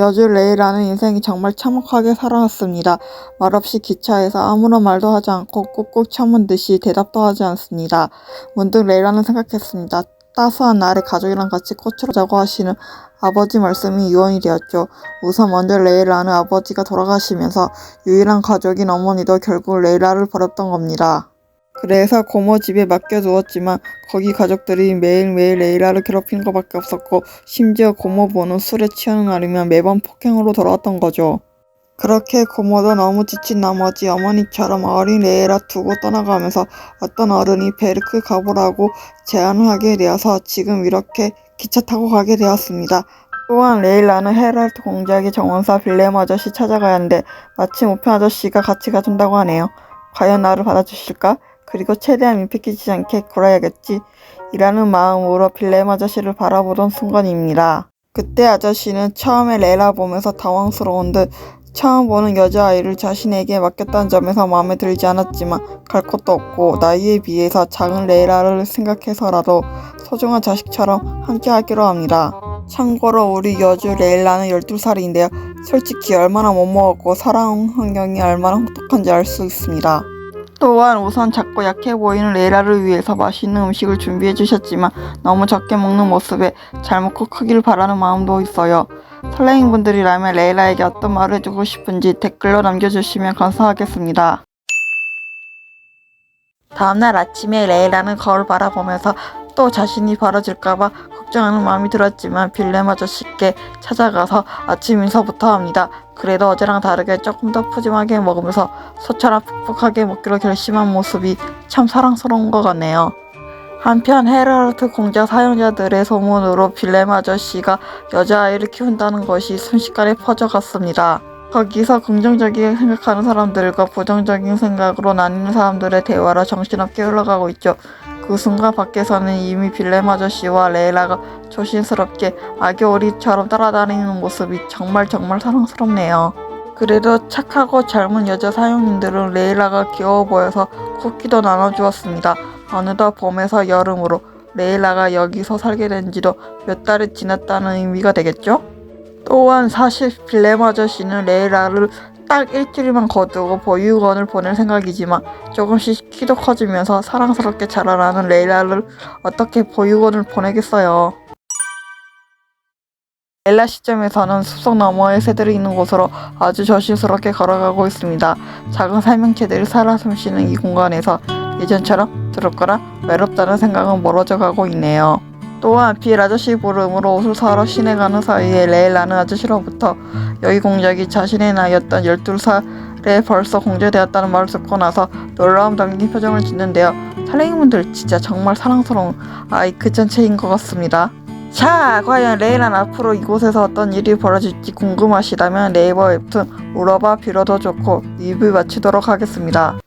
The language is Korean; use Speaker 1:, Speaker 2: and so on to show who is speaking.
Speaker 1: 여주 레이라는 인생이 정말 참혹하게 살아왔습니다. 말없이 기차에서 아무런 말도 하지 않고 꾹꾹 참은 듯이 대답도 하지 않습니다. 문득 레이라는 생각했습니다. 따스한 날에 가족이랑 같이 꽃으로 자고 하시는 아버지 말씀이 유언이 되었죠. 우선 먼저 레이라는 아버지가 돌아가시면서 유일한 가족인 어머니도 결국 레이라를 버렸던 겁니다. 그래서 고모 집에 맡겨 두었지만 거기 가족들이 매일매일 레이라를 괴롭히는 것밖에 없었고 심지어 고모부는 술에 취하는 날이면 매번 폭행으로 돌아왔던 거죠. 그렇게 고모도 너무 지친 나머지 어머니처럼 어린 레이라 두고 떠나가면서 어떤 어른이 베르크 가보라고 제안을 하게 되어서 지금 이렇게 기차 타고 가게 되었습니다. 또한 레일라는 헤랄트 공작의 정원사 빌레임 아저씨 찾아가야 하는데 마침 우편 아저씨가 같이 가준다고 하네요. 과연 나를 받아주실까? 그리고 최대한 민폐 끼치지 않게 굴어야겠지. 이라는 마음으로 빌레임 아저씨를 바라보던 순간입니다. 그때 아저씨는 처음에 레라 보면서 당황스러운 듯 처음 보는 여자아이를 자신에게 맡겼다는 점에서 마음에 들지 않았지만 갈 곳도 없고 나이에 비해서 작은 레이라를 생각해서라도 소중한 자식처럼 함께 하기로 합니다. 참고로 우리 여주 레일라는 12살인데요. 솔직히 얼마나 못 먹었고 살아온 환경이 얼마나 혹독한지 알 수 있습니다. 또한 우선 작고 약해 보이는 레이라를 위해서 맛있는 음식을 준비해 주셨지만 너무 적게 먹는 모습에 잘 먹고 크기를 바라는 마음도 있어요. 설레인 분들이라면 레이라에게 어떤 말을 해주고 싶은지 댓글로 남겨주시면 감사하겠습니다. 다음날 아침에 레이라는 거울 바라보면서 또 자신이 벌어질까봐 걱정하는 마음이 들었지만 빌렘 아저씨께 찾아가서 아침 인사부터 합니다. 그래도 어제랑 다르게 조금 더 푸짐하게 먹으면서 소처럼 푹푹하게 먹기로 결심한 모습이 참 사랑스러운 것 같네요. 한편 헤라르트 공작 사용자들의 소문으로 빌렘 아저씨가 여자아이를 키운다는 것이 순식간에 퍼져갔습니다. 거기서 긍정적이게 생각하는 사람들과 부정적인 생각으로 나뉘는 사람들의 대화로 정신없게 흘러가고 있죠. 그 순간 밖에서는 이미 빌렘 아저씨와 레이라가 조심스럽게 아기 오리처럼 따라다니는 모습이 정말 정말 사랑스럽네요. 그래도 착하고 젊은 여자 사용님들은 레이라가 귀여워 보여서 쿠키도 나눠주었습니다. 어느덧 봄에서 여름으로 레이라가 여기서 살게 된 지도 몇 달이 지났다는 의미가 되겠죠? 또한 사실 빌렘 아저씨는 레이라를 딱 일주일만 거두고 보육원을 보낼 생각이지만 조금씩 키도 커지면서 사랑스럽게 자라나는 레이라를 어떻게 보육원을 보내겠어요. 렐라 시점에서는 숲속 너머에 새들이 있는 곳으로 아주 조심스럽게 걸어가고 있습니다. 작은 생명체들이 살아 숨쉬는 이 공간에서 예전처럼 두렵거나 외롭다는 생각은 멀어져 가고 있네요. 또한 빌 아저씨 부름으로 옷을 사러 시내 가는 사이에 레일라는 아저씨로부터 여기 공작이 자신의 나이였던 12살에 벌써 공제되었다는 말을 듣고 나서 놀라움 담긴 표정을 짓는데요. 살레이분들 진짜 정말 사랑스러운 아이 그 전체인 것 같습니다. 자, 과연 레이란 앞으로 이곳에서 어떤 일이 벌어질지 궁금하시다면 네이버 웹툰 울어봐 빌어도 좋고 리뷰 마치도록 하겠습니다.